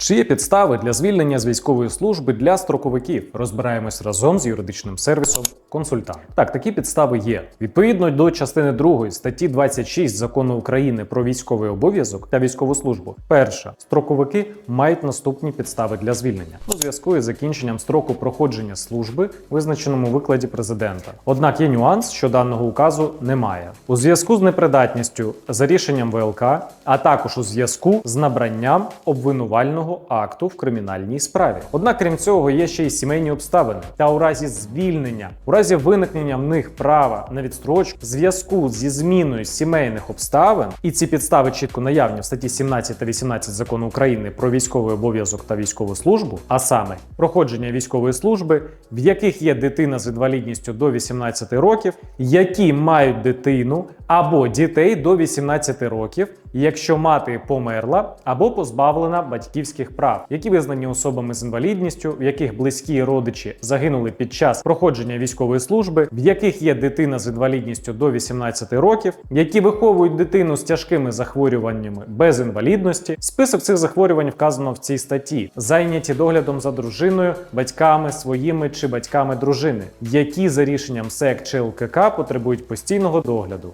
Чи є підстави для звільнення з військової служби для строковиків? Розбираємось разом з юридичним сервісом консультант. Так, такі підстави є. Відповідно до частини 2 статті 26 закону України про військовий обов'язок та військову службу. Перша строковики мають наступні підстави для звільнення у зв'язку із закінченням строку проходження служби, визначеному викладі президента. Однак є нюанс, що даного указу немає. У зв'язку з непридатністю за рішенням ВЛК, а також у зв'язку з набранням обвинувального акту в кримінальній справі. Однак, крім цього, є ще й сімейні обставини. Та у разі звільнення, у разі виникнення в них права на відстрочку в зв'язку зі зміною сімейних обставин, і ці підстави чітко наявні в статті 17 та 18 закону України про військовий обов'язок та військову службу, а саме проходження військової служби, в яких є дитина з інвалідністю до 18 років, які мають дитину або дітей до 18 років, якщо мати померла або позбавлена батьківських прав, які визнані особами з інвалідністю, в яких близькі родичі загинули під час проходження військової служби, в яких є дитина з інвалідністю до 18 років, які виховують дитину з тяжкими захворюваннями без інвалідності. Список цих захворювань вказано в цій статті, зайняті доглядом за дружиною, батьками своїми чи батьками дружини, які за рішенням СЕК чи ЛКК потребують постійного догляду.